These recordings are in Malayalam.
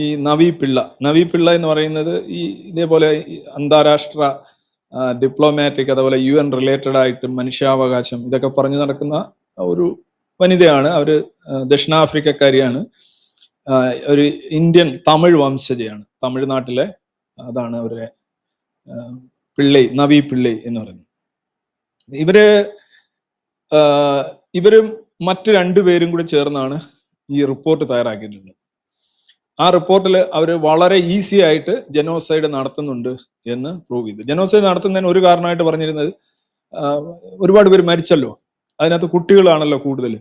ഈ നവി പിള്ള നവി പിള്ള എന്ന് പറയുന്നത് ഈ ഇതേപോലെ അന്താരാഷ്ട്ര ഡിപ്ലോമാറ്റിക് അതേപോലെ യു എൻ റിലേറ്റഡ് ആയിട്ട് മനുഷ്യാവകാശം ഇതൊക്കെ പറഞ്ഞു നടക്കുന്ന ഒരു വനിതയാണ്. അവർ ദക്ഷിണാഫ്രിക്കക്കാരിയാണ്. ഒരു ഇന്ത്യൻ തമിഴ് വംശജയാണ്. തമിഴ്നാട്ടിലെ അതാണ് അവരെ പിള്ളി നവി പിള്ളി എന്ന് പറയുന്നത്. ഇവർ ഇവരും മറ്റു രണ്ടുപേരും കൂടി ചേർന്നാണ് ഈ റിപ്പോർട്ട് തയ്യാറാക്കിയിട്ടുള്ളത്. ആ റിപ്പോർട്ടിൽ അവർ വളരെ ഈസി ആയിട്ട് ജനോസൈഡ് നടത്തുന്നുണ്ട് എന്ന് പ്രൂവ് ചെയ്തു. ജനോസൈഡ് നടത്തുന്നതിന് ഒരു കാരണമായിട്ട് പറഞ്ഞിരുന്നത് ഒരുപാട് പേര് മരിച്ചല്ലോ. അതിനകത്ത് കുട്ടികളാണല്ലോ കൂടുതൽ.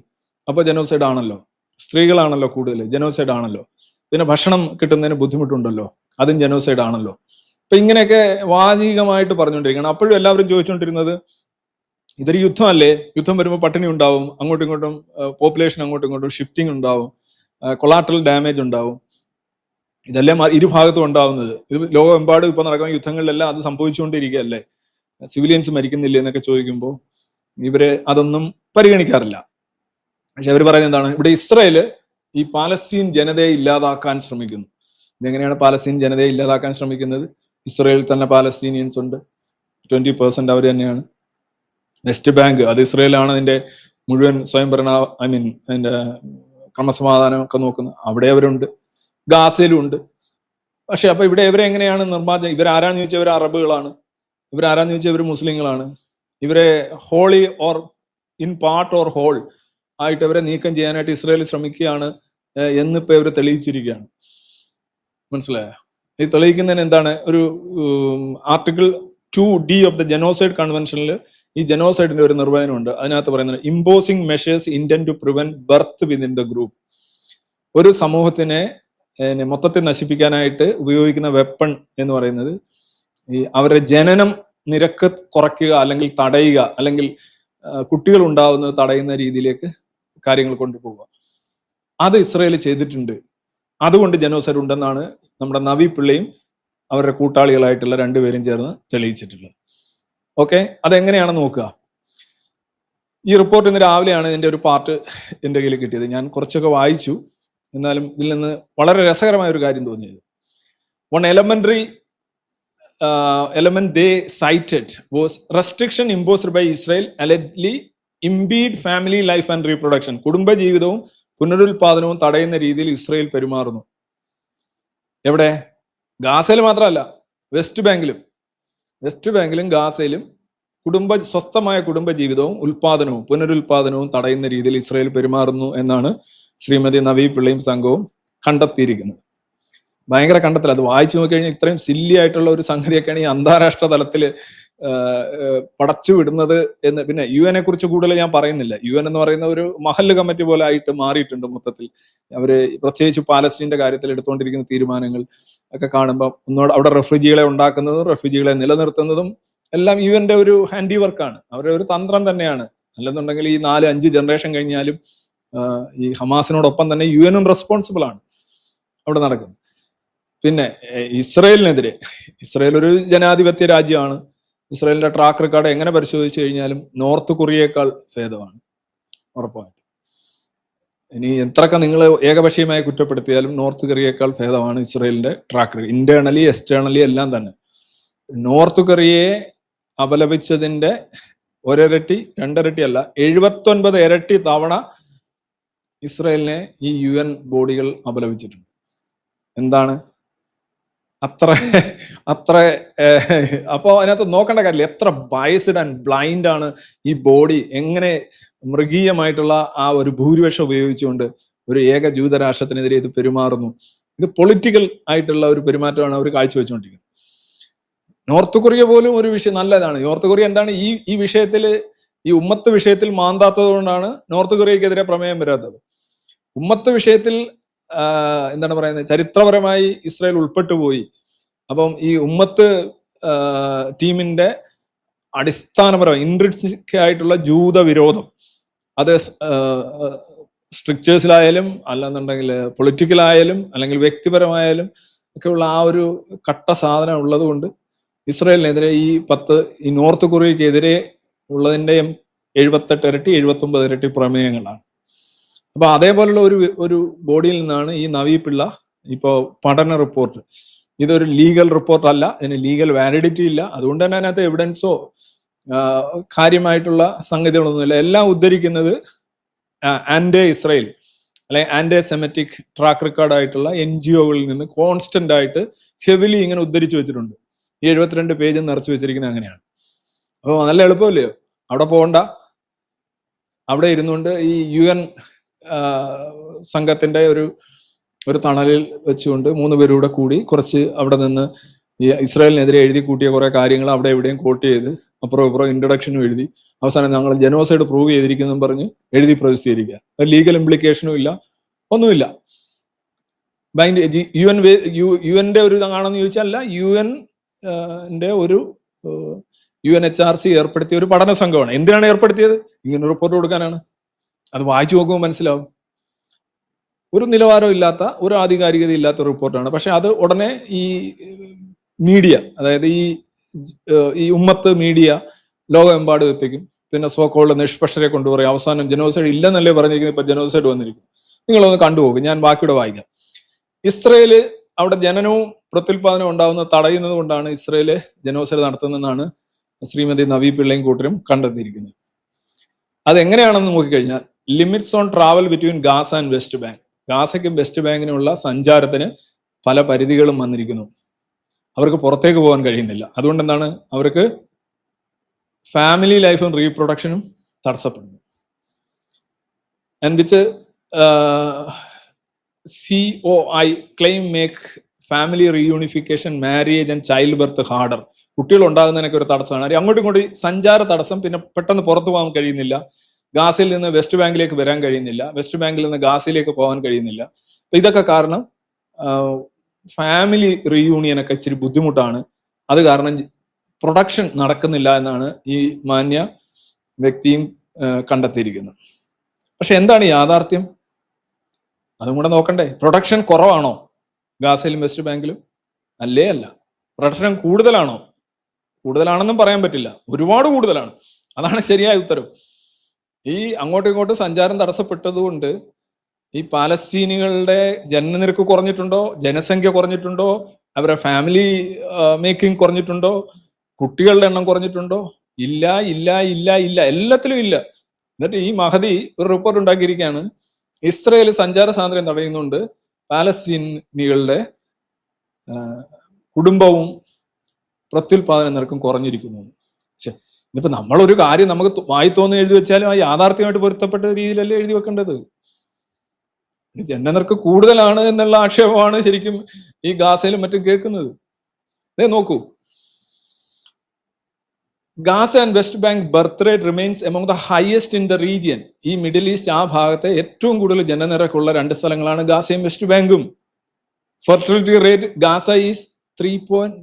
അപ്പൊ ജനോസൈഡ് ആണല്ലോ. സ്ത്രീകളാണല്ലോ കൂടുതൽ. ജനോസൈഡ് ആണല്ലോ. പിന്നെ ഭക്ഷണം കിട്ടുന്നതിന് ബുദ്ധിമുട്ടുണ്ടല്ലോ. അതും ജനോസൈഡ് ആണല്ലോ. അപ്പൊ ഇങ്ങനെയൊക്കെ വാചികമായിട്ട് പറഞ്ഞുകൊണ്ടിരിക്കണം അപ്പോഴും എല്ലാവരും ചോദിച്ചുകൊണ്ടിരുന്നത് ഇതൊരു യുദ്ധമല്ലേ? യുദ്ധം വരുമ്പോൾ പട്ടിണി ഉണ്ടാവും അങ്ങോട്ടും ഇങ്ങോട്ടും പോപ്പുലേഷൻ അങ്ങോട്ടും ഇങ്ങോട്ടും ഷിഫ്റ്റിംഗ് ഉണ്ടാവും കൊളാട്രൽ ഡാമേജ് ഉണ്ടാവും. ഇതെല്ലാം ഇരുഭാഗത്തും ഉണ്ടാവുന്നത്. ഇത് ലോകമെമ്പാടും ഇപ്പൊ നടക്കുന്ന യുദ്ധങ്ങളിലെല്ലാം അത് സംഭവിച്ചുകൊണ്ടിരിക്കുകയല്ലേ? സിവിലിയൻസ് മരിക്കുന്നില്ലേ എന്നൊക്കെ ചോദിക്കുമ്പോൾ ഇവർ അതൊന്നും പരിഗണിക്കാറില്ല. പക്ഷെ അവർ പറയുന്നത് എന്താണ്? ഇവിടെ ഇസ്രയേൽ ഈ പാലസ്തീൻ ജനതയെ ഇല്ലാതാക്കാൻ ശ്രമിക്കുന്നു. ഇതെങ്ങനെയാണ് പാലസ്തീൻ ജനതയെ ഇല്ലാതാക്കാൻ ശ്രമിക്കുന്നത്? ഇസ്രയേലിൽ തന്നെ പാലസ്തീനിയൻസ് ഉണ്ട്. ട്വന്റി പെർസെന്റ് അവർ തന്നെയാണ്. വെസ്റ്റ് ബാങ്ക് അത് ഇസ്രയേലാണ് അതിന്റെ മുഴുവൻ സ്വയംഭരണ ഐ മീൻ അതിന്റെ ക്രമസമാധാനം ഒക്കെ നോക്കുന്നത്. അവിടെ അവരുണ്ട്. ഗാസയിലും ഉണ്ട് പക്ഷെ അപ്പൊ ഇവിടെ ഇവരെ എങ്ങനെയാണ് നിർമ്മാർജനം? ഇവരാരാന്ന് ചോദിച്ചാൽ ഇവർ അറബുകളാണ്. ഇവരാരാന്ന് ചോദിച്ചാൽ ഇവർ മുസ്ലിങ്ങളാണ്. ഇവരെ wholly or in part or whole ആയിട്ട് ഇവരെ നീക്കം ചെയ്യാനായിട്ട് ഇസ്രയേൽ ശ്രമിക്കുകയാണ് എന്നിപ്പോ ഇവർ തെളിയിച്ചിരിക്കുകയാണ്. മനസ്സിലായോ? ഈ തെളിയിക്കുന്നതിന് എന്താണ്? ഒരു article two D of the genocide കൺവെൻഷനിൽ ഈ ജനോസൈഡിന്റെ ഒരു നിർവചനമുണ്ട്. അതിനകത്ത് പറയുന്നത് imposing measures intended to prevent birth within the group ഒരു സമൂഹത്തിനെ മൊത്തത്തിൽ നശിപ്പിക്കാനായിട്ട് ഉപയോഗിക്കുന്ന വെപ്പൺ എന്ന് പറയുന്നത് ഈ അവരുടെ ജനനം നിരക്ക് കുറയ്ക്കുക അല്ലെങ്കിൽ തടയുക അല്ലെങ്കിൽ കുട്ടികൾ ഉണ്ടാവുന്നത് തടയുന്ന രീതിയിലേക്ക് കാര്യങ്ങൾ കൊണ്ടുപോവുക. അത് ഇസ്രയേൽ ചെയ്തിട്ടുണ്ട്. അതുകൊണ്ട് ജനോസൈഡ് ഉണ്ടെന്നാണ് നമ്മുടെ നവി പിള്ളയും അവരുടെ കൂട്ടാളികളായിട്ടുള്ള രണ്ടുപേരും ചേർന്ന് തെളിയിച്ചിട്ടുള്ളത്. ഓക്കെ? അതെങ്ങനെയാണെന്ന് നോക്കുക? ഈ റിപ്പോർട്ട് ഇന്ന് രാവിലെയാണ് ഇതിന്റെ ഒരു പാർട്ട് എന്റെ കയ്യിൽ കിട്ടിയത്. ഞാൻ കുറച്ചൊക്കെ വായിച്ചു. എന്നാലും ഇതിൽ നിന്ന് വളരെ രസകരമായ ഒരു കാര്യം തോന്നിയത്. One elementary element they cited was restriction imposed by Israel allegedly impede family life and reproduction കുടുംബജീവിതവും പുനരുൽപാദനവും തടയുന്ന രീതിയിൽ ഇസ്രായേൽ പെരുമാറുന്നു. എവിടെ? ഗാസയിൽ മാത്രമല്ല വെസ്റ്റ് ബാങ്കിലും. വെസ്റ്റ് ബാങ്കിലും ഗാസയിലും കുടുംബ സ്വസ്ഥമായ കുടുംബജീവിതവും ഉൽപാദനവും പുനരുൽപാദനവും തടയുന്ന രീതിയിൽ ഇസ്രായേൽ പെരുമാറുന്നു എന്നാണ് ശ്രീമതി നവി പിള്ളയും സംഘവും കണ്ടെത്തിയിരിക്കുന്നത്. ഭയങ്കര കണ്ടെത്തൽ. അത് വായിച്ചു നോക്കിക്കഴിഞ്ഞാൽ ഇത്രയും സില്ലി ആയിട്ടുള്ള ഒരു സംഗതിയൊക്കെയാണ് ഈ അന്താരാഷ്ട്ര തലത്തിൽ പടച്ചു വിടുന്നത് എന്ന്. പിന്നെ യു എനെ കുറിച്ച് കൂടുതൽ ഞാൻ പറയുന്നില്ല. യു എൻ എന്ന് പറയുന്ന ഒരു മഹല്ല് കമ്മിറ്റി പോലെ ആയിട്ട് മാറിയിട്ടുണ്ട് മൊത്തത്തിൽ. അവർ പ്രത്യേകിച്ച് പാലസ്റ്റീന്റെ കാര്യത്തിൽ എടുത്തുകൊണ്ടിരിക്കുന്ന തീരുമാനങ്ങൾ ഒക്കെ കാണുമ്പോൾ ഒന്നോട് അവിടെ റെഫ്യൂജികളെ ഉണ്ടാക്കുന്നതും റെഫ്യൂജികളെ നിലനിർത്തുന്നതും എല്ലാം യു എന്റെ ഒരു ഹാൻഡി വർക്കാണ് അവരുടെ ഒരു തന്ത്രം തന്നെയാണ്. അല്ലെന്നുണ്ടെങ്കിൽ ഈ നാല് അഞ്ച് ജനറേഷൻ കഴിഞ്ഞാലും ഈ ഹമാസിനോടൊപ്പം തന്നെ യു എനും റെസ്പോൺസിബിൾ ആണ്. അവിടെ നടക്കുന്നത്. പിന്നെ ഇസ്രയേലിനെതിരെ ഇസ്രയേൽ ഒരു ജനാധിപത്യ രാജ്യമാണ്. ഇസ്രയേലിന്റെ ട്രാക്ക് റെക്കോർഡ് എങ്ങനെ പരിശോധിച്ചു കഴിഞ്ഞാലും നോർത്ത് കൊറിയയേക്കാൾ ഭേദമാണ്. ഉറപ്പായിട്ടും. ഇനി എത്രയൊക്കെ നിങ്ങൾ ഏകപക്ഷീയമായി കുറ്റപ്പെടുത്തിയാലും നോർത്ത് കൊറിയയേക്കാൾ ഭേദമാണ് ഇസ്രയേലിന്റെ ട്രാക്ക് റെക്കോർഡ് ഇന്റേണലി എക്സ്റ്റേണലി എല്ലാം തന്നെ. നോർത്ത് കൊറിയയെ അപലപിച്ചതിന്റെ ഒരിരട്ടി രണ്ടിരട്ടി അല്ല എഴുപത്തൊൻപത് ഇരട്ടി തവണ ഇസ്രയേലിനെ ഈ യു എൻ ബോഡികൾ അപലപിച്ചിട്ടുണ്ട്. എന്താണ്? അത്ര അത്ര അപ്പോ അതിനകത്ത് നോക്കേണ്ട കാര്യമില്ല. എത്ര ബയസ്ഡ് ആൻഡ് ബ്ലൈൻഡ് ആണ് ഈ ബോഡി. എങ്ങനെ മൃഗീയമായിട്ടുള്ള ആ ഒരു ഭൂരിപക്ഷം ഉപയോഗിച്ചുകൊണ്ട് ഒരു ഏക ജൂതരാഷ്ട്രത്തിനെതിരെ ഇത് പെരുമാറുന്നു. ഇത് പൊളിറ്റിക്കൽ ആയിട്ടുള്ള ഒരു പെരുമാറ്റമാണ് അവർ കാഴ്ചവെച്ചുകൊണ്ടിരിക്കുന്നത്. നോർത്ത് കൊറിയ പോലും ഒരു വിഷയം നല്ലതാണ്. നോർത്ത് കൊറിയ എന്താണ് ഈ ഈ വിഷയത്തിൽ ഈ ഉമ്മത്ത് വിഷയത്തിൽ മാന്താത്തത് കൊണ്ടാണ് നോർത്ത് കൊറിയക്കെതിരെ പ്രമേയം വരാത്തത്. ഉമ്മത്ത് വിഷയത്തിൽ എന്താണ് പറയുന്നത്? ചരിത്രപരമായി ഇസ്രായേൽ ഉൾപ്പെട്ടു പോയി. അപ്പം ഈ ഉമ്മത്ത് ടീമിന്റെ അടിസ്ഥാനപരമായി ഇൻട്രിൻസിക് ആയിട്ടുള്ള ജൂത വിരോധം അത് സ്ട്രിക്ചേഴ്സിലായാലും അല്ലെന്നുണ്ടെങ്കിൽ പൊളിറ്റിക്കലായാലും അല്ലെങ്കിൽ വ്യക്തിപരമായാലും ഒക്കെയുള്ള ആ ഒരു കട്ട സാധനം ഉള്ളത് കൊണ്ട് ഇസ്രായേലിനെതിരെ ഈ പത്ത് ഈ നോർത്ത് കൊറിയക്കെതിരെ ഉള്ളതിന്റെ എഴുപത്തെട്ട് ഇരട്ടി എഴുപത്തി ഇരട്ടി പ്രമേയങ്ങളാണ്. അപ്പൊ അതേപോലുള്ള ഒരു ഒരു ബോഡിയിൽ നിന്നാണ് ഈ നവീ പിള്ള ഇപ്പോ പഠന റിപ്പോർട്ട്. ഇതൊരു ലീഗൽ റിപ്പോർട്ട് അല്ല ഇതിന് ലീഗൽ വാലിഡിറ്റി ഇല്ല. അതുകൊണ്ട് തന്നെ അതിനകത്ത് എവിഡൻസോ കാര്യമായിട്ടുള്ള സംഗതികളൊന്നുമില്ല. എല്ലാം ഉദ്ധരിക്കുന്നത് ആൻഡേ ഇസ്രയേൽ അല്ലെ ആൻഡേ സെമറ്റിക് ട്രാക്ക് റെക്കോർഡ് ആയിട്ടുള്ള എൻ ജി ഒകളിൽ നിന്ന് കോൺസ്റ്റന്റ് ആയിട്ട് ഹെവിലി ഇങ്ങനെ ഉദ്ധരിച്ചു വെച്ചിട്ടുണ്ട്. ഈ എഴുപത്തിരണ്ട് പേജ് നിറച്ചു വെച്ചിരിക്കുന്നത് അങ്ങനെയാണ്. അപ്പോൾ നല്ല എളുപ്പമല്ലയോ അവിടെ പോകണ്ട അവിടെ ഇരുന്നുകൊണ്ട് ഈ യു എൻ സംഘത്തിന്റെ ഒരു ഒരു തണലിൽ വെച്ചുകൊണ്ട് മൂന്ന് പേരൂടെ കൂടി കുറച്ച് അവിടെ നിന്ന് ഈ ഇസ്രായേലിനെതിരെ എഴുതി കൂട്ടിയ കുറേ കാര്യങ്ങൾ അവിടെ എവിടെയും കോട്ട് ചെയ്ത് അപ്പുറം ഇപ്പുറം ഇൻട്രൊഡക്ഷനും എഴുതി. അവസാനം ഞങ്ങൾ ജനോസൈഡ് പ്രൂവ് ചെയ്തിരിക്കുന്നു പറഞ്ഞ് എഴുതി പ്രസിദ്ധീകരിക്കുക ലീഗൽ ഇംപ്ലിക്കേഷനും ഇല്ല ഒന്നുമില്ല ബാങ്ക് യു എൻ യു എന്റെ ഒരു ഇതാണെന്ന് ചോദിച്ചാൽ യു എന്റെ ഒരു U N H R C ഏർപ്പെടുത്തിയ ഒരു പഠന സംഘമാണ്. എന്തിനാണ് ഏർപ്പെടുത്തിയത്? ഇങ്ങനെ റിപ്പോർട്ട് കൊടുക്കാനാണ്. അത് വായിച്ചു നോക്കുമ്പോൾ മനസ്സിലാവും. ഒരു നിലവാരം ഇല്ലാത്ത ഒരു ആധികാരികത ഇല്ലാത്ത റിപ്പോർട്ടാണ് പക്ഷെ അത് ഉടനെ ഈ മീഡിയ അതായത് ഈ ഈ ഉമ്മത്ത് മീഡിയ ലോകമെമ്പാടും എത്തിക്കും. പിന്നെ സോക്കോളുടെ നിഷ്പക്ഷരെ കൊണ്ടുപോയി അവസാനം ജനോസൈഡ് ഇല്ലെന്നല്ലേ പറഞ്ഞിരിക്കുന്നത്? ഇപ്പൊ ജനോസൈഡ് വന്നിരിക്കും നിങ്ങളൊന്ന് കണ്ടുപോകും ഞാൻ ബാക്കിയുടെ വായിക്കാം. ഇസ്രയേൽ അവിടെ ജനനവും പ്രത്യുൽപാദനവും ഉണ്ടാവുന്ന തടയുന്നത് കൊണ്ടാണ് ഇസ്രയേൽ ജനോസൈഡ് നടത്തുന്നതെന്നാണ് ശ്രീമതി നവീ പിള്ളയും കൂട്ടരും കണ്ടെത്തിയിരിക്കുന്നത് അതെങ്ങനെയാണെന്ന് നോക്കിക്കഴിഞ്ഞാൽ limits on travel between Gaza and West Bank ഗാസയ്ക്കും west ബാങ്കിനുമുള്ള സഞ്ചാരത്തിന് പല പരിധികളും വന്നിരിക്കുന്നു. അവർക്ക് പുറത്തേക്ക് പോകാൻ കഴിയുന്നില്ല. അതുകൊണ്ട് എന്താണ് അവർക്ക് ഫാമിലി ലൈഫും റീപ്രൊഡക്ഷനും തടസ്സപ്പെടുന്നു. And which C O I claim make family reunification marriage and childbirth harder കുട്ടികൾ ഉണ്ടാകുന്നതിനൊക്കെ ഒരു തടസ്സമാണ്. അങ്ങോട്ടും ഇങ്ങോട്ടും സഞ്ചാര തടസ്സം പിന്നെ പെട്ടെന്ന് പുറത്തു പോകാൻ കഴിയുന്നില്ല. ഗാസിൽ നിന്ന് വെസ്റ്റ് ബാങ്കിലേക്ക് വരാൻ കഴിയുന്നില്ല. വെസ്റ്റ് ബാങ്കിൽ നിന്ന് ഗാസിലേക്ക് പോകാൻ കഴിയുന്നില്ല. അപ്പൊ ഇതൊക്കെ കാരണം ഫാമിലി റീയൂണിയൻ ഒക്കെ ഇച്ചിരി ബുദ്ധിമുട്ടാണ്. അത് കാരണം പ്രൊഡക്ഷൻ നടക്കുന്നില്ല എന്നാണ് ഈ മാന്യ വ്യക്തിയും കണ്ടെത്തിയിരിക്കുന്നത്. പക്ഷെ എന്താണ് യാഥാർത്ഥ്യം? അതും കൂടെ നോക്കണ്ടേ. പ്രൊഡക്ഷൻ കുറവാണോ? ഗാസയിലും വെസ്റ്റ് ബാങ്കിലും അല്ലേ അല്ല. പ്രൊഡക്ഷൻ കൂടുതലാണോ? കൂടുതലാണെന്നും പറയാൻ പറ്റില്ല. ഒരുപാട് കൂടുതലാണ്. അതാണ് ശരിയായ ഉത്തരവ് ഈ അങ്ങോട്ടും ഇങ്ങോട്ടും സഞ്ചാരം തടസ്സപ്പെട്ടതുകൊണ്ട് ഈ പാലസ്തീനികളുടെ ജനനിരക്ക് കുറഞ്ഞിട്ടുണ്ടോ? ജനസംഖ്യ കുറഞ്ഞിട്ടുണ്ടോ? അവരുടെ ഫാമിലി മേക്കിംഗ് കുറഞ്ഞിട്ടുണ്ടോ? കുട്ടികളുടെ എണ്ണം കുറഞ്ഞിട്ടുണ്ടോ? ഇല്ല ഇല്ല ഇല്ല ഇല്ല. എല്ലാത്തിലും ഇല്ല. എന്നിട്ട് ഈ മഹദി ഒരു റിപ്പോർട്ട് ഉണ്ടാക്കിയിരിക്കുകയാണ്. ഇസ്രയേൽ സഞ്ചാര സ്വാതന്ത്ര്യം തടയുന്നുണ്ട്. പാലസ്തീനികളുടെ കുടുംബവും പ്രത്യുൽപാദന നിരക്കും കുറഞ്ഞിരിക്കുന്നു. ഇതിപ്പോ നമ്മളൊരു കാര്യം നമുക്ക് വായി തോന്നി എഴുതി വെച്ചാലും ആ യാഥാർത്ഥ്യമായിട്ട് പൊരുത്തപ്പെട്ട രീതിയിലല്ലേ എഴുതി വെക്കേണ്ടത്? ജനനർക്ക് കൂടുതലാണ് എന്നുള്ള ആക്ഷേപമാണ് ശരിക്കും ഈ ഗാസയിലും മറ്റും കേൾക്കുന്നത്. നോക്കൂ Gaza and West Bank birth rate remains among the highest in the region ഈ മിഡിൽ ഈസ്റ്റ് ആ ഭാഗത്തെ ഏറ്റവും കൂടുതൽ ജനനിരക്കുള്ള രണ്ട് സ്ഥലങ്ങളാണ് ഗാസയും വെസ്റ്റ് ബാങ്കും. Fertility rate Gaza is three point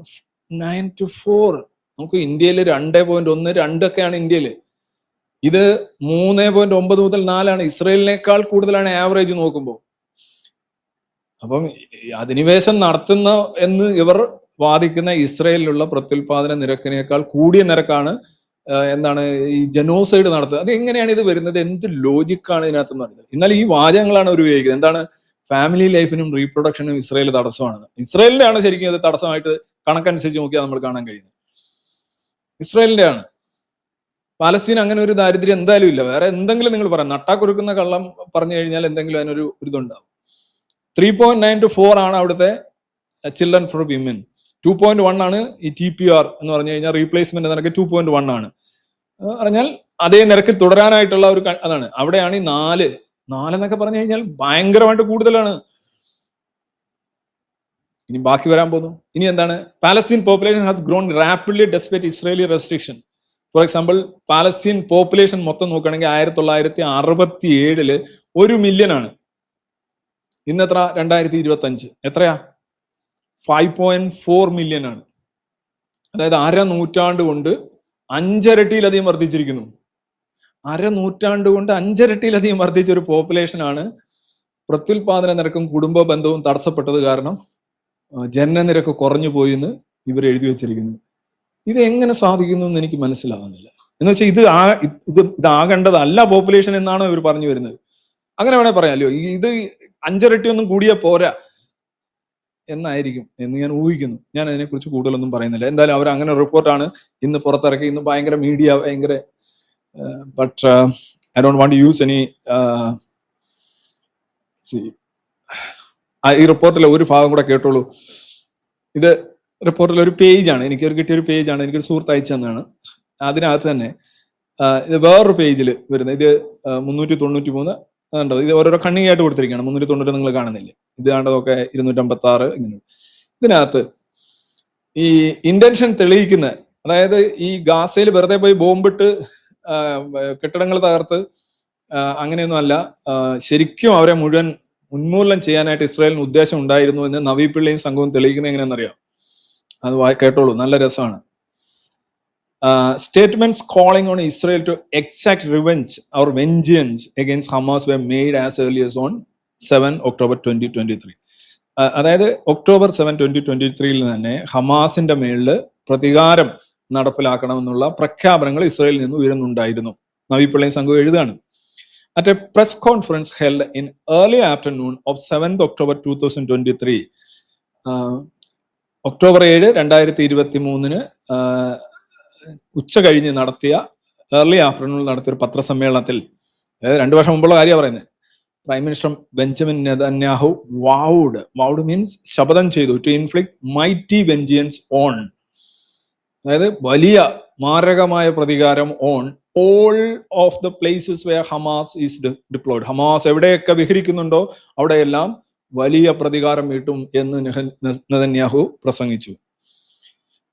nine two four നമുക്ക് ഇന്ത്യയിൽ രണ്ട് പോയിന്റ് ഒന്ന് രണ്ടൊക്കെയാണ് ഇന്ത്യയിൽ ഇത് മൂന്ന് പോയിന്റ് ഒമ്പത് മുതൽ നാലാണ്. ഇസ്രയേലിനേക്കാൾ കൂടുതലാണ് ആവറേജ് നോക്കുമ്പോൾ അപ്പം അധിനിവേശം നടത്തുന്ന എന്ന് ഇവർ വാദിക്കുന്ന ഇസ്രയേലിലുള്ള പ്രത്യുൽപാദന നിരക്കിനേക്കാൾ കൂടിയ നിരക്കാണ് എന്താണ് ഈ ജനോസൈഡ് നടത്തുന്നത്. അത് എങ്ങനെയാണ് ഇത് വരുന്നത്? എന്ത് ലോജിക്കാണ് ഇതിനകത്ത് നടക്കുന്നത് എന്നാൽ ഈ വാചകങ്ങളാണ് അവർ ഉപയോഗിക്കുന്നത്. എന്താണ്? ഫാമിലി ലൈഫിനും റീപ്രൊഡക്ഷനും ഇസ്രയേൽ തടസ്സമാണ് ഇസ്രയേലിന്റെ ആണ് ശരിക്കും ഇത് തടസ്സമായിട്ട് കണക്കനുസരിച്ച് നോക്കിയാൽ നമ്മൾ കാണാൻ കഴിയുന്നത്. ഇസ്രയേലിന്റെ ആണ് പാലസ്തീൻ അങ്ങനെ ഒരു ദാരിദ്ര്യം എന്തായാലും ഇല്ല. വേറെ എന്തെങ്കിലും നിങ്ങൾ പറയാം. നട്ടാക്കുറുക്കുന്ന കള്ളം പറഞ്ഞു കഴിഞ്ഞാൽ എന്തെങ്കിലും അതിനൊരു ഇതുണ്ടാവും. Three point nine two four ആണ് അവിടുത്തെ children for women two point one ആണ് ഈ ടി പി ആർ എന്ന് പറഞ്ഞു കഴിഞ്ഞാൽ റീപ്ലേസ്മെന്റ് നിരക്ക് ടു പോയിന്റ് വൺ ആണ്. പറഞ്ഞാൽ അതേ നിരക്കിൽ തുടരാനായിട്ടുള്ള ഒരു അതാണ്. അവിടെയാണ് ഈ നാല്. നാലെന്നൊക്കെ പറഞ്ഞു കഴിഞ്ഞാൽ ഭയങ്കരമായിട്ട് കൂടുതലാണ്. ഇനി ബാക്കി വരാൻ പോകുന്നു. ഇനി എന്താണ്? Palestine population has grown rapidly despite Israeli restriction for example Palestine population മൊത്തം നോക്കുകയാണെങ്കിൽ ആയിരത്തി തൊള്ളായിരത്തി അറുപത്തി ഏഴിൽ ഒരു മില്യൺ ആണ്. ഇന്നെത്ര രണ്ടായിരത്തി ഇരുപത്തി അഞ്ച് എത്രയാ? ഫൈവ് പോയിന്റ് ഫോർ മില്യൺ ആണ്. അതായത് അര നൂറ്റാണ്ട് കൊണ്ട് അഞ്ചരട്ടിയിലധികം വർദ്ധിച്ചിരിക്കുന്നു. അര നൂറ്റാണ്ട് കൊണ്ട് അഞ്ചരട്ടിയിലധികം വർദ്ധിച്ച ഒരു പോപ്പുലേഷൻ ആണ് പ്രത്യുൽപാദന നിരക്കും കുടുംബ ബന്ധവും തടസ്സപ്പെട്ടത് കാരണം ജനനനിരക്ക് കുറഞ്ഞു പോയി എന്ന് ഇവർ എഴുതി വെച്ചിരിക്കുന്നത് ഇത് എങ്ങനെ സാധിക്കുന്നു എന്ന് എനിക്ക് മനസ്സിലാകുന്നില്ല എന്ന് വെച്ചാൽ ഇത് ആ ഇത് ഇതാകേണ്ടതല്ല പോപ്പുലേഷൻ എന്നാണോ ഇവർ പറഞ്ഞു വരുന്നത്. അങ്ങനെ വേണേൽ പറയാമല്ലോ ഇത് അഞ്ചരട്ടി ഒന്നും കൂടിയ പോരാ. എന്നായിരിക്കും എന്ന് ഞാൻ ഊഹിക്കുന്നു. ഞാൻ അതിനെക്കുറിച്ച് കൂടുതലൊന്നും പറയുന്നില്ല. എന്തായാലും അവർ അങ്ങനെ റിപ്പോർട്ടാണ് ഇന്ന് പുറത്തിറക്കി. ഇന്ന് ഭയങ്കര മീഡിയ ഭയങ്കര but I don't want use any ഈ റിപ്പോർട്ടിലെ ഒരു ഭാഗം കൂടെ കേട്ടോളൂ. ഇത് റിപ്പോർട്ടിലെ ഒരു പേജാണ് എനിക്ക് ഒരു കിട്ടിയ ഒരു പേജാണ് എനിക്കൊരു സുഹൃത്ത് അയച്ചു തന്നാണ് അതിനകത്ത് തന്നെ ഇത് വേറൊരു പേജിൽ വരുന്നത്. ഇത് മുന്നൂറ്റി തൊണ്ണൂറ്റി മൂന്ന് കണ്ടോ ഇത് ഓരോരോ കണ്ണിയായിട്ട് കൊടുത്തിരിക്കുകയാണ്. മുന്നൂറ്റി തൊണ്ണൂറ് നിങ്ങൾ കാണുന്നില്ലേ? ഇത് കണ്ടതൊക്കെ ഇരുന്നൂറ്റമ്പത്തി ആറ് ഇങ്ങനെ. ഇതിനകത്ത് ഈ ഇന്റൻഷൻ തെളിയിക്കുന്ന അതായത് ഈ ഗാസയിൽ വെറുതെ പോയി ബോംബിട്ട് കെട്ടിടങ്ങൾ തകർത്ത് അങ്ങനെയൊന്നും അല്ല. ശരിക്കും അവരെ മുഴുവൻ ഉന്മൂലനം ചെയ്യാനായിട്ട് ഇസ്രായേലിന് ഉദ്ദേശം ഉണ്ടായിരുന്നു എന്ന് നവീപിള്ളിയും സംഘവും തെളിയിക്കുന്നത് എങ്ങനെയാണെന്നറിയാം? അത് കേട്ടോളൂ. നല്ല രസമാണ്. Statements calling on Israel to exact revenge or vengeance against Hamas were made as early as on seven October twenty twenty three അതായത് ഒക്ടോബർ സെവൻ ട്വന്റി ട്വന്റി ത്രീയിൽ തന്നെ ഹമാസിന്റെ മേളിൽ പ്രതികാരം നടപ്പിലാക്കണമെന്നുള്ള പ്രഖ്യാപനങ്ങൾ ഇസ്രയേലിൽ നിന്ന് ഉയരുന്നുണ്ടായിരുന്നു നവീപിള്ളയും സംഘം എഴുതാണ് at a press conference held in early afternoon of 7th October 2023. Uh, October ഏഴ് രണ്ടായിരത്തി ഇരുപത്തി മൂന്നിന് ഉച്ച കഴിഞ്ഞ് നടത്തിയ ഏർലി ആഫ്റ്റർനൂണിൽ നടത്തിയ ഒരു പത്രസമ്മേളനത്തിൽ അതായത് രണ്ടു വർഷം മുമ്പുള്ള കാര്യമാണ് പറയുന്നത്. Prime minister Benjamin Netanyahu vowed vowed means ശപഥം ചെയ്തു to inflict mighty vengeance on അതായത് വലിയ മാരകമായ പ്രതികാരം on all of the places where Hamas is deployed Hamas എവിടെയൊക്കെ വിഹരിക്കുന്നുണ്ടോ അവിടെയെല്ലാം വലിയ പ്രതികാരം വീട്ടും എന്ന് നെതന്യാഹു പ്രസംഗിച്ചു.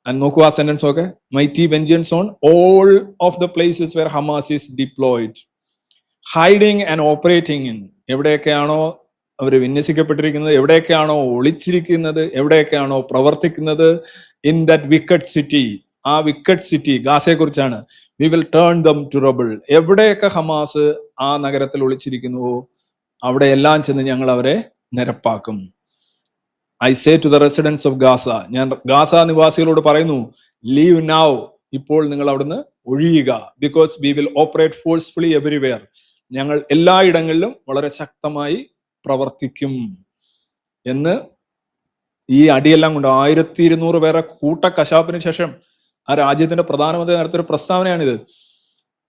And നോക്കൂ ആ സെന്റൻസ് ഒക്കെ mighty vengeance on all of the places where Hamas is deployed hiding and operating in എവിടെയൊക്കെയാണോ അവർ വിന്യസിക്കപ്പെട്ടിരിക്കുന്നത്? എവിടെയൊക്കെയാണോ ഒളിച്ചിരിക്കുന്നത്? എവിടെയൊക്കെയാണോ പ്രവർത്തിക്കുന്നത്? ഇൻ ദാറ്റ് വിക്കറ്റ് സിറ്റി ആ വിക്കറ്റ് സിറ്റി ഗാസയെ കുറിച്ചാണ് we will turn them to rubble എവിടെയൊക്കെ ഹമാസ് ആ നഗരത്തിൽ ഒളിച്ചിരിക്കുന്നുവോ അവിടെ എല്ലാം ചെന്ന് ഞങ്ങൾ അവരെ നിരപ്പാക്കും. I say to the residents of Gaza ഞാൻ ഗാസ നിവാസികളോട് പറയുന്നു ലീവ് നൗ ഇപ്പോൾ നിങ്ങൾ അവിടുന്ന് ഒഴിയുക. Because we will operate forcefully everywhere ഞങ്ങൾ എല്ലായിടങ്ങളിലും വളരെ ശക്തമായി പ്രവർത്തിക്കും. എന്ന് ഈ അടിയെല്ലാം കൊണ്ട് ആയിരത്തി ഇരുന്നൂറ് പേരെ കൂട്ട കശാപ്പിന് ശേഷം ആ രാജ്യത്തിന്റെ പ്രധാനമന്ത്രി നടത്തിയ ഒരു പ്രസ്താവനയാണിത്.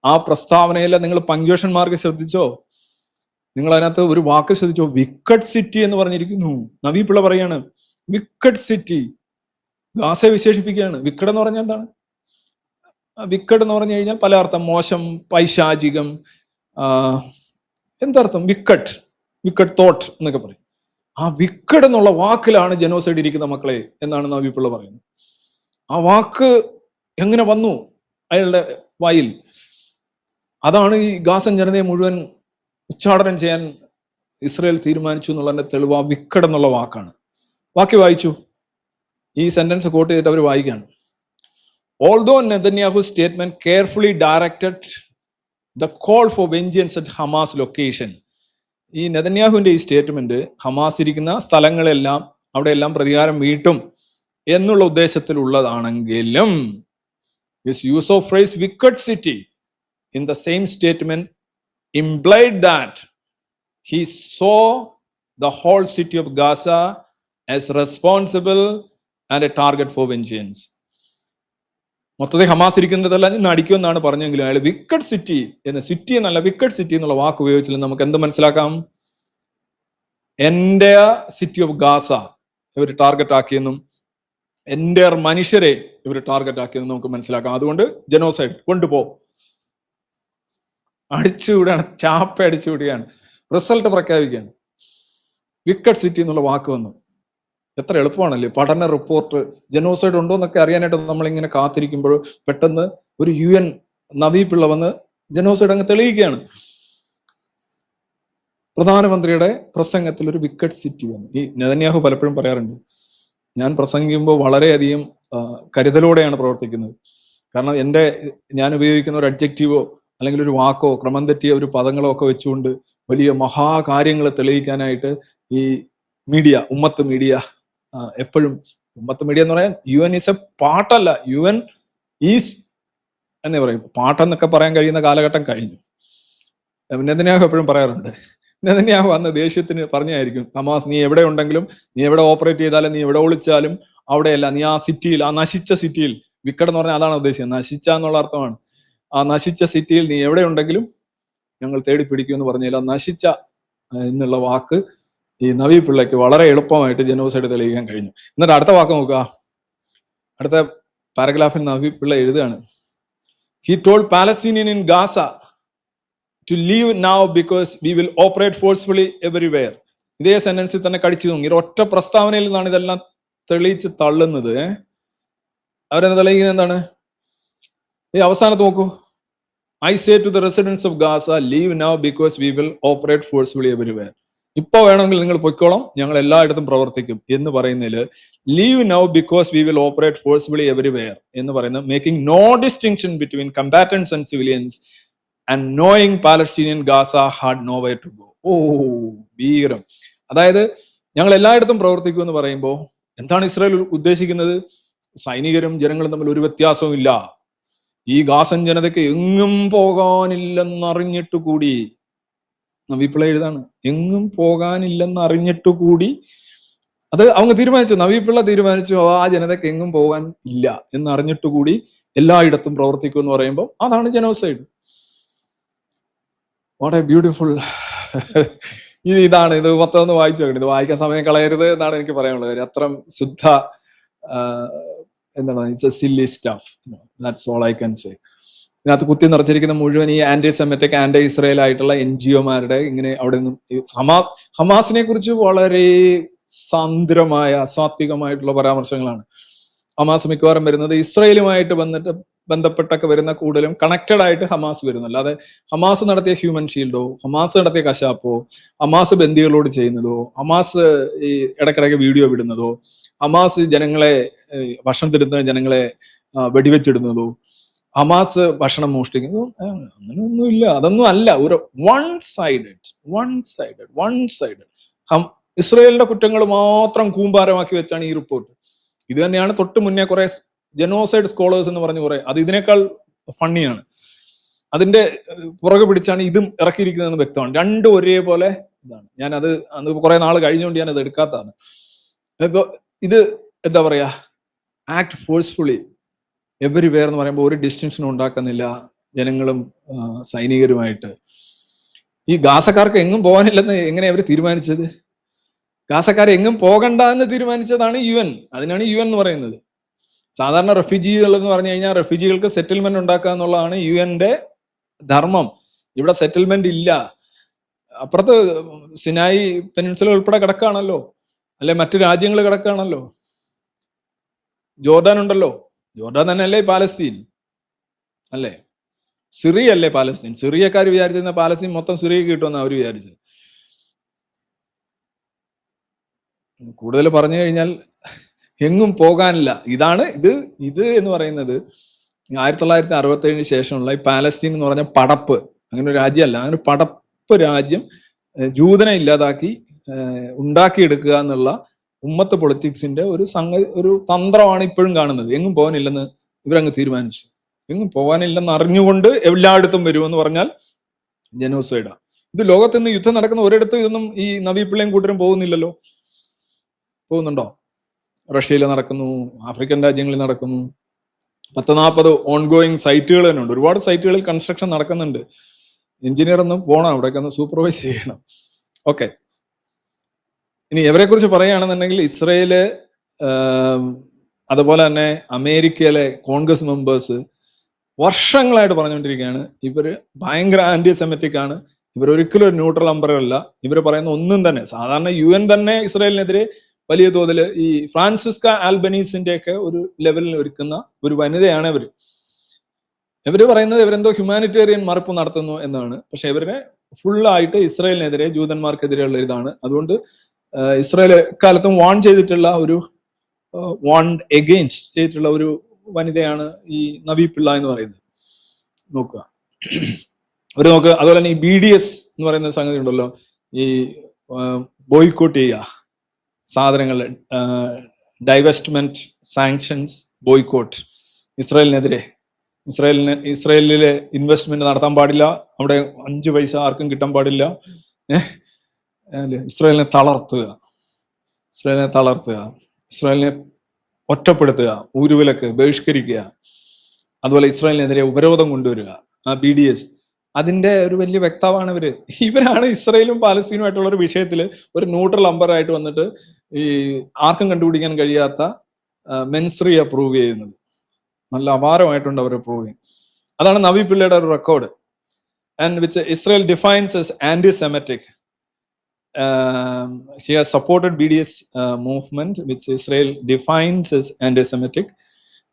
ആ പ്രസ്താവനയിലെ നിങ്ങൾ പങ്ക്ച്വേഷൻ മാർക്ക് ശ്രദ്ധിച്ചോ? നിങ്ങൾ അതിനകത്ത് ഒരു വാക്ക് ശ്രദ്ധിച്ചോ? വിക്കറ്റ് സിറ്റി എന്ന് പറഞ്ഞിരിക്കുന്നു. നവീ പിള്ള പറയാണ് വിക്കറ്റ് സിറ്റി ഗാസയെ വിശേഷിപ്പിക്കുകയാണ്. വിക്കറ്റ് എന്ന് പറഞ്ഞാൽ എന്താണ്? വിക്കറ്റ് എന്ന് പറഞ്ഞു കഴിഞ്ഞാൽ പല അർത്ഥം. മോശം പൈശാചികം എന്തർത്ഥം? വിക്കറ്റ് വിക്കറ്റ് തോട്ട് എന്നൊക്കെ പറയും. ആ വിക്കറ്റ് എന്നുള്ള വാക്കിലാണ് ജനോസൈഡ് ഇരിക്കുന്ന മക്കളെ എന്നാണ് നവീ പിള്ള പറയുന്നത്. ആ വാക്ക് എങ്ങനെ വന്നു? അയാളുടെ വായിൽ. അതാണ് ഈ ഗാസൻ ജനതയെ മുഴുവൻ ഉച്ചാടനം ചെയ്യാൻ ഇസ്രയേൽ തീരുമാനിച്ചു എന്നുള്ളതിന്റെ തെളിവ് ആ വിക്കഡ് എന്നുള്ള വാക്കാണ്. ബാക്കി വായിച്ചു. ഈ സെന്റൻസ് കോട്ട് ചെയ്തിട്ട് അവർ വായിക്കുകയാണ്. Although Netanyahu statement carefully directed the call for vengeance at Hamas location ഈ നെതന്യാഹുവിന്റെ ഈ സ്റ്റേറ്റ്മെന്റ് ഹമാസ് ഇരിക്കുന്ന സ്ഥലങ്ങളെല്ലാം അവിടെ എല്ലാം പ്രതികാരം വീട്ടും എന്നുള്ള ഉദ്ദേശത്തിലുള്ളതാണെങ്കിലും use of phrase wicked city in the same statement implied that he saw the whole city of Gaza as responsible and a target for vengeance. മൊത്തത്തിൽ ഹമാസ് ഇരിക്കുന്നതെല്ലാം ഇന്ന് അടിക്കുമെന്നാണ് പറഞ്ഞെങ്കിലും അയാൾ വിക്കറ്റ് സിറ്റി എന്ന സിറ്റി എന്നല്ല വിക്കറ്റ് സിറ്റി എന്നുള്ള വാക്ക് ഉപയോഗിച്ചില്ല നമുക്ക് എന്ത് മനസ്സിലാക്കാം? എന്റെ സിറ്റി ഓഫ് ഗാസ ഇവർ ടാർഗറ്റ് ആക്കിയെന്നും എന്റെ മനുഷ്യരെ ഇവർ ടാർഗറ്റ് ആക്കിയെന്നും നമുക്ക് മനസ്സിലാക്കാം. അതുകൊണ്ട് ജനോസൈഡ് കൊണ്ടുപോ അടിച്ചുവിടുകയാണ് ചാപ്പ അടിച്ചുവിടുകയാണ് റിസൾട്ട് പ്രഖ്യാപിക്കുകയാണ്. വിക്കറ്റ് സിറ്റി എന്നുള്ള വാക്ക് വന്നു. എത്ര എളുപ്പമാണല്ലേ? പഠന റിപ്പോർട്ട് ജനോസൈഡ് ഉണ്ടോ എന്നൊക്കെ അറിയാനായിട്ട് നമ്മളിങ്ങനെ കാത്തിരിക്കുമ്പോൾ പെട്ടെന്ന് ഒരു യു എൻ നവീ പിള്ള വന്ന് ജനോസൈഡ് അങ്ങ് തെളിയിക്കുകയാണ്. പ്രധാനമന്ത്രിയുടെ പ്രസംഗത്തിൽ ഒരു വിക്കറ്റ് സിറ്റി വന്നു. ഈ നെതന്യാഹു പലപ്പോഴും പറയാറുണ്ട് ഞാൻ പ്രസംഗിക്കുമ്പോൾ വളരെയധികം കരുതലോടെയാണ് പ്രവർത്തിക്കുന്നത്. കാരണം എന്റെ ഞാൻ ഉപയോഗിക്കുന്ന ഒരു അഡ്ജക്റ്റീവോ അല്ലെങ്കിൽ ഒരു വാക്കോ ക്രമം തെറ്റിയ ഒരു പദങ്ങളോ ഒക്കെ വെച്ചുകൊണ്ട് വലിയ മഹാകാര്യങ്ങൾ തെളിയിക്കാനായിട്ട് ഈ മീഡിയ ഉമ്മത്ത് മീഡിയ എപ്പോഴും ഉമ്മത്ത് മീഡിയ എന്ന് പറയാൻ യു എൻ ഈസ് എ പാട്ടല്ല. യു എൻ ഈസ് എന്നേ പറയും. പാട്ടെന്നൊക്കെ പറയാൻ കഴിയുന്ന കാലഘട്ടം കഴിഞ്ഞു. നെതന്യാഹു എപ്പോഴും പറയാറുണ്ട്. നെതന്യാഹു അന്ന് ദേഷ്യത്തിന് പറഞ്ഞായിരിക്കും ഹമാസ് നീ എവിടെ ഉണ്ടെങ്കിലും നീ എവിടെ ഓപ്പറേറ്റ് ചെയ്താലും നീ എവിടെ ഒളിച്ചാലും അവിടെയല്ല നീ ആ സിറ്റിയിൽ ആ നശിച്ച സിറ്റിയിൽ വിക്കട് എന്ന് പറഞ്ഞാൽ അതാണ് ഉദ്ദേശിച്ചത്. നശിച്ച എന്നുള്ള അർത്ഥമാണ്. ആ നശിച്ച സിറ്റിയിൽ നീ എവിടെ ഉണ്ടെങ്കിലും ഞങ്ങൾ തേടി പിടിക്കും എന്ന് പറഞ്ഞാൽ ആ നശിച്ച എന്നുള്ള വാക്ക് ഈ നവി പിള്ളയ്ക്ക് വളരെ എളുപ്പമായിട്ട് ജനോസൈഡ് തെളിയിക്കാൻ കഴിഞ്ഞു. എന്നിട്ട് അടുത്ത വാക്ക് നോക്കുക. അടുത്ത പാരഗ്രാഫിൽ നവി പിള്ള എഴുതുകയാണ്. He told Palestinian in Gaza to leave now because we will operate forcefully everywhere ഇതേ സെന്റൻസിൽ തന്നെ കടിച്ചു ഒരു ഒറ്റ പ്രസ്താവനയിൽ നിന്നാണ് ഇതെല്ലാം തെളിയിച്ച് തള്ളുന്നത്? അവരെന്താ തെളിയിക്കുന്നത്? എന്താണ്? ഈ അവസാനത്ത് നോക്കൂ. I say to the residents of Gaza leave now because we will operate forcefully everywhere ഇപ്പൊ വേണമെങ്കിൽ നിങ്ങൾ പൊയ്ക്കോളാം. ഞങ്ങൾ എല്ലായിടത്തും പ്രവർത്തിക്കും എന്ന് പറയുന്നതിൽ leave now because we will operate forcefully everywhere എന്ന് പറയുന്നത് making no distinction between combatants and civilians and knowing Palestinian Gaza had no way to go ഓ ഭീകരം. അതായത് ഞങ്ങൾ എല്ലായിടത്തും പ്രവർത്തിക്കും എന്ന് പറയുമ്പോൾ എന്താണ് ഇസ്രായേൽ ഉദ്ദേശിക്കുന്നത്? സൈനികരും ജനങ്ങളും തമ്മിൽ ഒരു വ്യത്യാസവും ഇല്ല ഈ ഗാസൻ ജനതയ്ക്ക് എങ്ങും പോകാനില്ലെന്നറിഞ്ഞിട്ട് കൂടി നവീപിള്ള എഴുതാണ് എങ്ങും പോകാനില്ലെന്ന് അറിഞ്ഞിട്ട് കൂടി അത് அவங்க തീരുമാനിച്ചു നവീപിള്ള തീരുമാനിച്ചു ആ ജനതയ്ക്ക് എങ്ങും പോകാൻ ഇല്ല എന്ന് അറിഞ്ഞിട്ട് കൂടി എല്ലായിടത്തും പ്രവർത്തിക്കും എന്ന് പറയുമ്പോൾ അതാണ് ജനോസൈഡ് വാട്ട് എ ബ്യൂട്ടിഫുൾ ഇത് ഇതാണ് ഇത് മൊത്തം ഒന്ന് വായിച്ചു നോക്കണം ഇത് വായിക്കാൻ സമയം കളയരുത് എന്നാണ് എനിക്ക് പറയാനുള്ളത് കാര്യം അത്ര ശുദ്ധ ആ, എന്താണ്? It's a silly stuff that's all I can say ഇതിനകത്ത് കുത്തി നിറച്ചിരിക്കുന്ന മുഴുവൻ ഈ ആന്റി സെമറ്റിക് ആന്റി ഇസ്രയേൽ ആയിട്ടുള്ള എൻ ജി ഒമാരുടെ ഇങ്ങനെ അവിടെ നിന്നും ഹമാസ് ഹമാസിനെ കുറിച്ച് വളരെ സാന്ദ്രമായ അസാത്വികമായിട്ടുള്ള പരാമർശങ്ങളാണ്. ഹമാസ് മിക്കവാറും വരുന്നത് ഇസ്രയേലുമായിട്ട് വന്നിട്ട് ബന്ധപ്പെട്ടൊക്കെ വരുന്ന കൂടുതലും കണക്റ്റഡ് ആയിട്ട് ഹമാസ് വരുന്നു അല്ലാതെ ഹമാസ് നടത്തിയ ഹ്യൂമൻ ഷീൽഡോ ഹമാസ് നടത്തിയ കശാപ്പോ ഹമാസ് ബന്ദികളോട് ചെയ്യുന്നതോ ഹമാസ് ഈ ഇടക്കിടയ്ക്ക് വീഡിയോ വിടുന്നതോ ഹമാസ് ജനങ്ങളെ ഭക്ഷണം തരുന്ന ജനങ്ങളെ വെടിവെച്ചിടുന്നതോ ഹമാസ് ഭക്ഷണം മോഷ്ടിക്കുന്നതോ അങ്ങനെയൊന്നും ഇല്ല. അതൊന്നും അല്ല. ഒരു one sided one sided one sided ഇസ്രയേലിന്റെ കുറ്റങ്ങൾ മാത്രം കൂമ്പാരമാക്കി വെച്ചാണ് ഈ റിപ്പോർട്ട് ഇത് തന്നെയാണ് തൊട്ട് മുന്നേ കുറെ ജനോസൈഡ് സ്കോളേഴ്സ് എന്ന് പറഞ്ഞ കുറെ. അത് ഇതിനേക്കാൾ ഫണ്ണിയാണ് അതിന്റെ പുറകെ പിടിച്ചാണ് ഇതും ഇറക്കിയിരിക്കുന്നതെന്ന് വ്യക്തമാണ്. രണ്ടും ഒരേപോലെ ഇതാണ്. ഞാൻ അത് അന്ന് കുറെ നാൾ കഴിഞ്ഞുകൊണ്ട് ഞാൻ അത് എടുക്കാത്തതാണ്. ഇപ്പൊ ഇത് എന്താ പറയാ? ആക്ട് ഫോഴ്സ്ഫുള്ളി എവരി വെയർ എന്ന് പറയുമ്പോൾ ഒരു ഡിസ്റ്റിങ്ഷനും ഉണ്ടാക്കുന്നില്ല ജനങ്ങളും സൈനികരുമായിട്ട്. ഈ ഗാസക്കാർക്ക് എങ്ങും പോകാനില്ലെന്ന് എങ്ങനെ അവർ തീരുമാനിച്ചത്? ഗാസക്കാർ എങ്ങും പോകണ്ട എന്ന് തീരുമാനിച്ചതാണ് യു എൻ. അതിനാണ് യു എൻ എന്ന് പറയുന്നത്. സാധാരണ റെഫ്യൂജികൾ എന്ന് പറഞ്ഞു കഴിഞ്ഞാൽ റെഫ്യൂജികൾക്ക് സെറ്റിൽമെന്റ് ഉണ്ടാക്കുക എന്നുള്ളതാണ് യു എന്റെ ധർമ്മം. ഇവിടെ സെറ്റിൽമെന്റ് ഇല്ല. അപ്പുറത്ത് സിനായി പെനിൻസുല ഉൾപ്പെടെ കിടക്കുകയാണല്ലോ. അല്ലെ മറ്റു രാജ്യങ്ങൾ കിടക്കുകയാണല്ലോ. ജോർദാൻ ഉണ്ടല്ലോ. ജോർദാൻ തന്നെ അല്ലേ പാലസ്തീൻ? അല്ലേ? സിറിയ അല്ലേ പാലസ്തീൻ? സിറിയക്കാർ വിചാരിച്ചിരുന്ന പാലസ്തീൻ മൊത്തം സിറിയ കിട്ടുമെന്ന് അവർ വിചാരിച്ചത്. കൂടുതൽ പറഞ്ഞു കഴിഞ്ഞാൽ എങ്ങും പോകാനില്ല. ഇതാണ് ഇത് ഇത് എന്ന് പറയുന്നത് ആയിരത്തി തൊള്ളായിരത്തി അറുപത്തി ഏഴിന് ശേഷമുള്ള ഈ പാലസ്തീൻ എന്ന് പറഞ്ഞ പടപ്പ്. അങ്ങനെ ഒരു രാജ്യമല്ല. അങ്ങനെ ഒരു പടപ്പ് രാജ്യം ജൂതനെ ഇല്ലാതാക്കി ഉണ്ടാക്കിയെടുക്കുക എന്നുള്ള ഉമ്മത്ത് പൊളിറ്റിക്സിന്റെ ഒരു സംഗതി ഒരു തന്ത്രമാണ് ഇപ്പോഴും കാണുന്നത്. എങ്ങും പോകാനില്ലെന്ന് ഇവരങ്ങ് തീരുമാനിച്ചു. എങ്ങും പോകാനില്ലെന്ന് അറിഞ്ഞുകൊണ്ട് എല്ലായിടത്തും വരുമെന്ന് പറഞ്ഞാൽ ജനോസൈഡാ. ഇത് ലോകത്ത് നിന്ന് യുദ്ധം നടക്കുന്ന ഒരിടത്തും ഇതൊന്നും ഈ നവീ പിള്ളയും കൂട്ടരും പോകുന്നില്ലല്ലോ. പോകുന്നുണ്ടോ? റഷ്യയിൽ നടക്കുന്നു ആഫ്രിക്കൻ രാജ്യങ്ങളിൽ നടക്കുന്നു. പത്ത് നാൽപ്പത് ഓൺഗോയിങ് സൈറ്റുകൾ തന്നെ ഉണ്ട്. ഒരുപാട് സൈറ്റുകളിൽ കൺസ്ട്രക്ഷൻ നടക്കുന്നുണ്ട്. എഞ്ചിനീയർ ഒന്നും പോകണം അവിടെയൊക്കെ ഒന്ന് സൂപ്പർവൈസ് ചെയ്യണം. ഓക്കെ ഇനി എവരെ കുറിച്ച് പറയുകയാണെന്നുണ്ടെങ്കിൽ ഇസ്രയേൽ അതുപോലെ തന്നെ അമേരിക്കയിലെ കോൺഗ്രസ് മെമ്പേഴ്സ് വർഷങ്ങളായിട്ട് പറഞ്ഞുകൊണ്ടിരിക്കുകയാണ്. ഇവർ ഭയങ്കര ആന്റി സെമറ്റിക് ആണ്. ഇവർ ഒരിക്കലും ഒരു ന്യൂട്രൽ അമ്പർ അല്ല. ഇവർ പറയുന്ന ഒന്നും തന്നെ സാധാരണ യു എൻ തന്നെ ഇസ്രായേലിനെതിരെ വലിയ തോതിൽ ഈ ഫ്രാൻസിസ്ക ആൽബനീസിന്റെ ഒക്കെ ഒരു ലെവലിൽ ഒരുക്കുന്ന ഒരു വനിതയാണ് ഇവർ. ഇവർ പറയുന്നത് ഇവരെന്തോ ഹ്യൂമാനിറ്റേറിയൻ മറുപ്പ് നടത്തുന്നു എന്നാണ്. പക്ഷെ ഇവരെ ഫുള്ളായിട്ട് ഇസ്രായേലിനെതിരെ ജൂതന്മാർക്കെതിരെയുള്ള ഇതാണ്. അതുകൊണ്ട് ഇസ്രായേൽ എക്കാലത്തും വാൺ ചെയ്തിട്ടുള്ള ഒരു വാൺ എഗെയിൻസ്റ്റ് ചെയ്തിട്ടുള്ള ഒരു വനിതയാണ് ഈ നബി പിള്ള എന്ന് പറയുന്നത്. നോക്കുക. അവർ നോക്ക് അതുപോലെ തന്നെ ഈ ബി ഡി എസ് എന്ന് പറയുന്ന സംഗതി ഉണ്ടല്ലോ. ഈ ബോയ്ക്കോട്ട് ചെയ്യുക. സാധനങ്ങൾ ഡൈവെസ്റ്റ്മെന്റ് സാങ്ഷൻസ് ബോയ്ക്കോട്ട് ഇസ്രായേലിനെതിരെ ഇസ്രായേലിന് ഇസ്രായേലിലെ ഇൻവെസ്റ്റ്മെന്റ് നടത്താൻ പാടില്ല. അവിടെ അഞ്ച് പൈസ ആർക്കും കിട്ടാൻ പാടില്ല. ഇസ്രായേലിനെ തളർത്തുക. ഇസ്രായേലിനെ തളർത്തുക. ഇസ്രായേലിനെ ഒറ്റപ്പെടുത്തുക. ഊരുവിലക്ക് ബഹിഷ്കരിക്കുക. അതുപോലെ ഇസ്രായേലിനെതിരെ ഉപരോധം കൊണ്ടുവരിക. ആ ബി ഡി എസ് അതിന്റെ ഒരു വലിയ വ്യക്താവാണ് ഇവർ. ഇവരാണ് ഇസ്രായേലും പാലസ്തീനുമായിട്ടുള്ള ഒരു വിഷയത്തിൽ ഒരു ന്യൂട്രൽ അമ്പറായിട്ട് വന്നിട്ട് ഈ ആർക്കും കണ്ടുപിടിക്കാൻ കഴിയാത്ത മെൻസ്രി അപ്രൂവ് ചെയ്യുന്നത്. നല്ല അപാരമായിട്ടുണ്ട് അവർ അപ്രൂവ് ചെയ്യും അതാണ് നവി പിള്ളയുടെ ഒരു record and which Israel defines as anti Semitic she has supported BDS uh, movement, which Israel defines as anti-Semitic.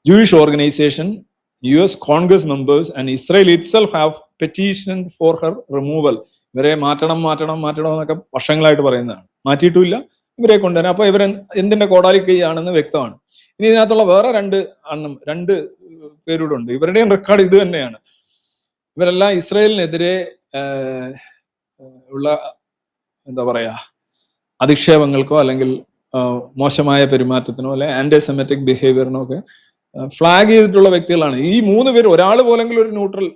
Jewish organization, US Congress members, and Israel itself have petitioned for her removal. ഇവരെ മാറ്റണം മാറ്റണം മാറ്റണം എന്നൊക്കെ വർഷങ്ങളായിട്ട് പറയുന്നതാണ് മാറ്റിയിട്ടുമില്ല ഇവരെ കൊണ്ടുവരാൻ. അപ്പൊ ഇവർ എന്തിന്റെ കോടാലി കൈയാണെന്ന് വ്യക്തമാണ്. ഇനി ഇതിനകത്തുള്ള വേറെ രണ്ട് അണ്ണം രണ്ട് പേരൂടെ ഉണ്ട് ഇവരുടെയും റെക്കോർഡ് ഇത് തന്നെയാണ്. ഇവരെല്ലാം ഇസ്രയേലിനെതിരെ ഉള്ള എന്താ പറയാ അധിക്ഷേപങ്ങൾക്കോ അല്ലെങ്കിൽ മോശമായ പെരുമാറ്റത്തിനോ അല്ലെ ആന്റി സെമറ്റിക് ബിഹേവിയറിനോ ഒക്കെ ഫ്ലാഗ് ചെയ്തിട്ടുള്ള വ്യക്തികളാണ്. ഈ മൂന്ന് പേര് ഒരാൾ പോലെങ്കിലും ഒരു ന്യൂട്രൽ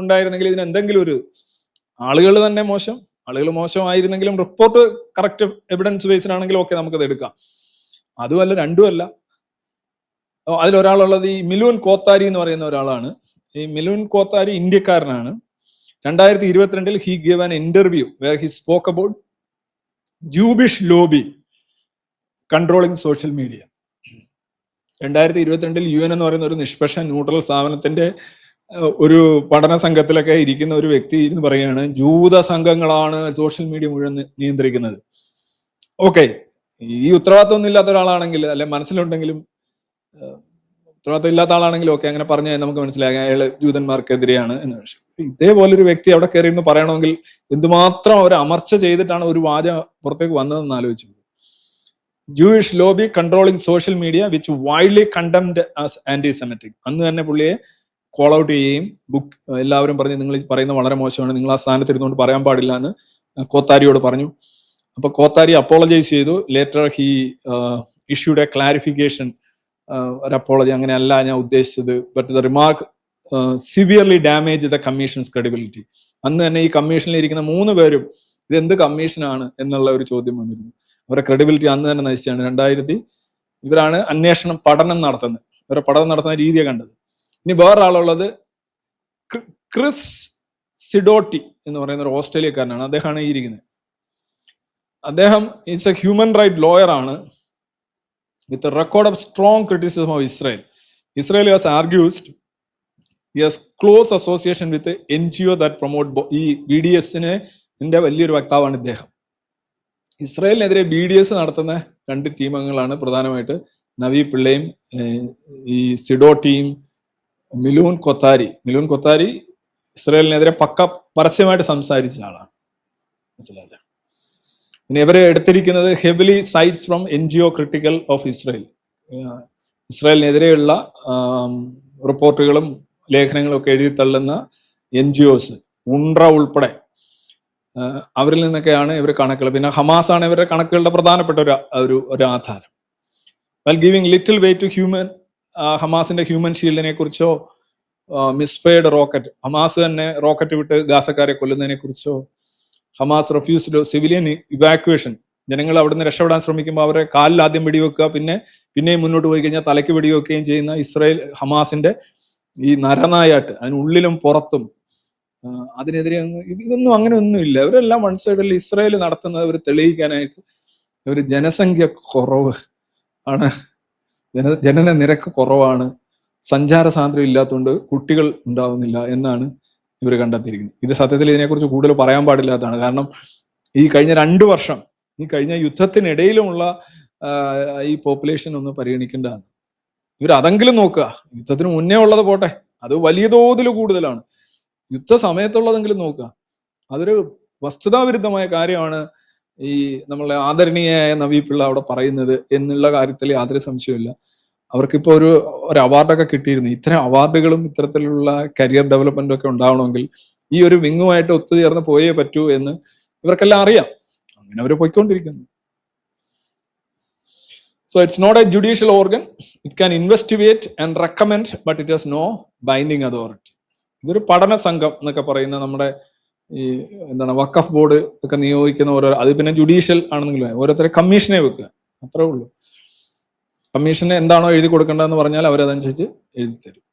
ഉണ്ടായിരുന്നെങ്കിൽ ഇതിന് എന്തെങ്കിലും ഒരു ആളുകൾ തന്നെ മോശം ആളുകൾ മോശമായിരുന്നെങ്കിലും റിപ്പോർട്ട് കറക്റ്റ് എവിഡൻസ് ബേസിനാണെങ്കിലും ഒക്കെ നമുക്കത് എടുക്കാം. അതുമല്ല രണ്ടുമല്ല. അതിലൊരാളുള്ളത് ഈ മിലൂൻ കോത്താരി എന്ന് പറയുന്ന ഒരാളാണ്. ഈ മിലൂൻ കോത്താരി ഇന്ത്യക്കാരനാണ്. രണ്ടായിരത്തി ഇരുപത്തിരണ്ടിൽ he give an interview where he spoke about Jubish lobby controlling social media രണ്ടായിരത്തി ഇരുപത്തിരണ്ടിൽ യു എൻ എന്ന് പറയുന്ന ഒരു നിഷ്പക്ഷ ന്യൂട്രൽ സ്ഥാപനത്തിന്റെ ഒരു പഠന സംഘത്തിലൊക്കെ ഇരിക്കുന്ന ഒരു വ്യക്തി എന്ന് പറയുകയാണ് ജൂത സംഘങ്ങളാണ് സോഷ്യൽ മീഡിയ മുഴുവൻ നിയന്ത്രിക്കുന്നത്. ഓക്കെ. ഈ ഉത്തരവാദിത്വം ഇല്ലാത്ത ഒരാളാണെങ്കിൽ അല്ലെ മനസ്സിലുണ്ടെങ്കിലും ഉത്തരവാദിത്വം ഇല്ലാത്ത ആളാണെങ്കിലും ഓക്കെ അങ്ങനെ പറഞ്ഞാൽ നമുക്ക് മനസ്സിലാകാം അയാൾ ജൂതന്മാർക്കെതിരെയാണ് എന്ന് പക്ഷേ ഇതേപോലെ ഒരു വ്യക്തി അവിടെ കയറി എന്ന് പറയണമെങ്കിൽ എന്തുമാത്രം ഒരു അമർച്ച ചെയ്തിട്ടാണ് ഒരു വാച പുറത്തേക്ക് വന്നതെന്ന് ആലോചിച്ചു Jewish lobby controlling social media which widely condemned as anti Semitic അന്ന് തന്നെ പുള്ളിയെ കോൾ ഔട്ട് ചെയ്യുകയും ബുക്ക് എല്ലാവരും പറഞ്ഞ് നിങ്ങൾ പറയുന്ന പറയുന്നത് വളരെ മോശമാണ് നിങ്ങൾ ആ സ്ഥാനത്ത് ഇരുന്നുകൊണ്ട് പറയാൻ പാടില്ല എന്ന് കോത്താരിയോട് പറഞ്ഞു. അപ്പൊ കോത്താരി അപ്പോളജൈസ് ചെയ്തു. Later he issued a clarification ഒരു അപ്പോളജി അങ്ങനെയല്ല ഞാൻ ഉദ്ദേശിച്ചത്. But the remark severely damage the commission's credibility അന്ന് തന്നെ ഈ കമ്മീഷനിൽ ഇരിക്കുന്ന മൂന്ന് പേരും ഇത് എന്ത് കമ്മീഷനാണ് എന്നുള്ള ഒരു ചോദ്യം വന്നിരുന്നു. അവരുടെ ക്രെഡിബിലിറ്റി അന്ന് തന്നെ നശിച്ചാണ്. രണ്ടായിരത്തി ഇവരാണ് അന്വേഷണം പഠനം നടത്തുന്നത്. ഇവരുടെ പഠനം നടത്തുന്ന രീതിയെ കണ്ടത്. ഇനി വേറൊരാളുള്ളത് ക്രി- ക്രിസ് സിഡോട്ടി എന്ന് പറയുന്ന ഒരു ഓസ്ട്രേലിയക്കാരനാണ്. അദ്ദേഹമാണ് ഈ ഇരിക്കുന്നത്. അദ്ദേഹം is a human right lawyer ആണ്. With record of strong criticism of Israel Israel has argued his close association with N G O that promote ഈ ബി ഡി എസിന് വലിയൊരു വക്താവാണ് ഇദ്ദേഹം. ഇസ്രായേലിനെതിരെ ബി ഡി എസ് നടത്തുന്ന രണ്ട് ടീം അംഗങ്ങളാണ് പ്രധാനമായിട്ട് നവി പിള്ളയും ഈ സിഡോ സിഡോട്ടിയും മിലൂൻ കൊത്താരി മിലൂൻ കൊത്താരി ഇസ്രയേലിനെതിരെ പക്ക പരസ്യമായിട്ട് സംസാരിച്ച ആളാണ്. മനസ്സിലായില്ല? പിന്നെ ഇവരെ എടുത്തിരിക്കുന്നത് heavily cites from N G O critical of Israel. ഇസ്രയേലിനെതിരെയുള്ള റിപ്പോർട്ടുകളും ലേഖനങ്ങളും ഒക്കെ എഴുതി തള്ളുന്ന എൻ ജി ഒസ് ഉണ്ട്ര ഉൾപ്പെടെ അവരിൽ നിന്നൊക്കെയാണ് ഇവർ കണക്കുകൾ. പിന്നെ ഹമാസ് ആണ് ഇവരുടെ കണക്കുകളുടെ പ്രധാനപ്പെട്ട ഒരു ഒരു ആധാരം. Well giving little weight to human ഹമാസിന്റെ ഹ്യൂമൻ ഷീൽഡിനെ കുറിച്ചോ മിസ്ഫയർഡ് റോക്കറ്റ് ഹമാസ് തന്നെ റോക്കറ്റ് വിട്ട് ഗാസക്കാരെ കൊല്ലുന്നതിനെ കുറിച്ചോ ഹമാസ് റെഫ്യൂസ്ഡ് സിവിലിയൻ ഇവാക്യുവേഷൻ ജനങ്ങൾ അവിടുന്ന് രക്ഷപ്പെടാൻ ശ്രമിക്കുമ്പോൾ അവരെ കാലിൽ ആദ്യം വെടിവെക്കുക പിന്നെ പിന്നെയും മുന്നോട്ട് പോയി കഴിഞ്ഞാൽ തലയ്ക്ക് വെടിവെക്കുകയും ചെയ്യുന്ന ഇസ്രായേൽ ഹമാസിന്റെ ഈ നരനായാട്ട് അതിനുള്ളിലും പുറത്തും അതിനെതിരെ ഇതൊന്നും അങ്ങനെ ഒന്നുമില്ല ഇവരെല്ലാം വൺ സൈഡിൽ ഇസ്രായേൽ നടത്തുന്നത് അവർ തെളിയിക്കാനായിട്ട് ഒരു ജനസംഖ്യ കുറവ് ആണ്. ജന ജനന നിരക്ക് കുറവാണ്. സഞ്ചാര സാന്ദ്രം ഇല്ലാത്തതുകൊണ്ട് കുട്ടികൾ ഉണ്ടാവുന്നില്ല എന്നാണ് ഇവർ കണ്ടെത്തിയിരിക്കുന്നത്. ഇത് സത്യത്തിൽ ഇതിനെക്കുറിച്ച് കൂടുതൽ പറയാൻ പാടില്ലാത്തതാണ്. കാരണം ഈ കഴിഞ്ഞ രണ്ട് വർഷം ഈ കഴിഞ്ഞ യുദ്ധത്തിനിടയിലുമുള്ള ഈ പോപ്പുലേഷൻ ഒന്ന് പരിഗണിക്കേണ്ടതാണ്. ഇവർ അതെങ്കിലും നോക്കുക. യുദ്ധത്തിന് മുന്നേ ഉള്ളത് പോട്ടെ. അത് വലിയ തോതിൽ കൂടുതലാണ്. യുദ്ധ സമയത്തുള്ളതെങ്കിലും നോക്കുക. അതൊരു വസ്തുതാവിരുദ്ധമായ കാര്യമാണ്. ഈ നമ്മളെ ആദരണീയായ നവീ പിള്ള അവിടെ പറയുന്നത് എന്നുള്ള കാര്യത്തിൽ യാതൊരു സംശയമില്ല അവർക്കിപ്പോ ഒരു ഒരു അവാർഡൊക്കെ കിട്ടിയിരുന്നു. ഇത്തരം അവാർഡുകളും ഇത്തരത്തിലുള്ള കരിയർ ഡെവലപ്മെന്റും ഒക്കെ ഉണ്ടാവണമെങ്കിൽ ഈ ഒരു വിങ്ങുമായിട്ട് ഒത്തുചേർന്ന് പോയേ പറ്റൂ എന്ന് ഇവർക്കെല്ലാം അറിയാം. അങ്ങനെ അവർ പോയിക്കൊണ്ടിരിക്കുന്നു. So it's not a judicial organ it can investigate and recommend but it has no binding authority ഇതൊരു പഠന സംഘം എന്നൊക്കെ പറയുന്ന നമ്മുടെ ഈ എന്താണ് വക്കഫ് ബോർഡ് ഒക്കെ നിയോഗിക്കുന്ന ഓരോ അത് പിന്നെ ജുഡീഷ്യൽ ആണെന്നെങ്കിലും ഓരോരുത്തരെ കമ്മീഷനെ വെക്കുക. അത്രേ ഉള്ളൂ. കമ്മീഷന് എന്താണോ എഴുതി കൊടുക്കേണ്ടതെന്ന് പറഞ്ഞാൽ അവരതനുസരിച്ച് എഴുതി തരും.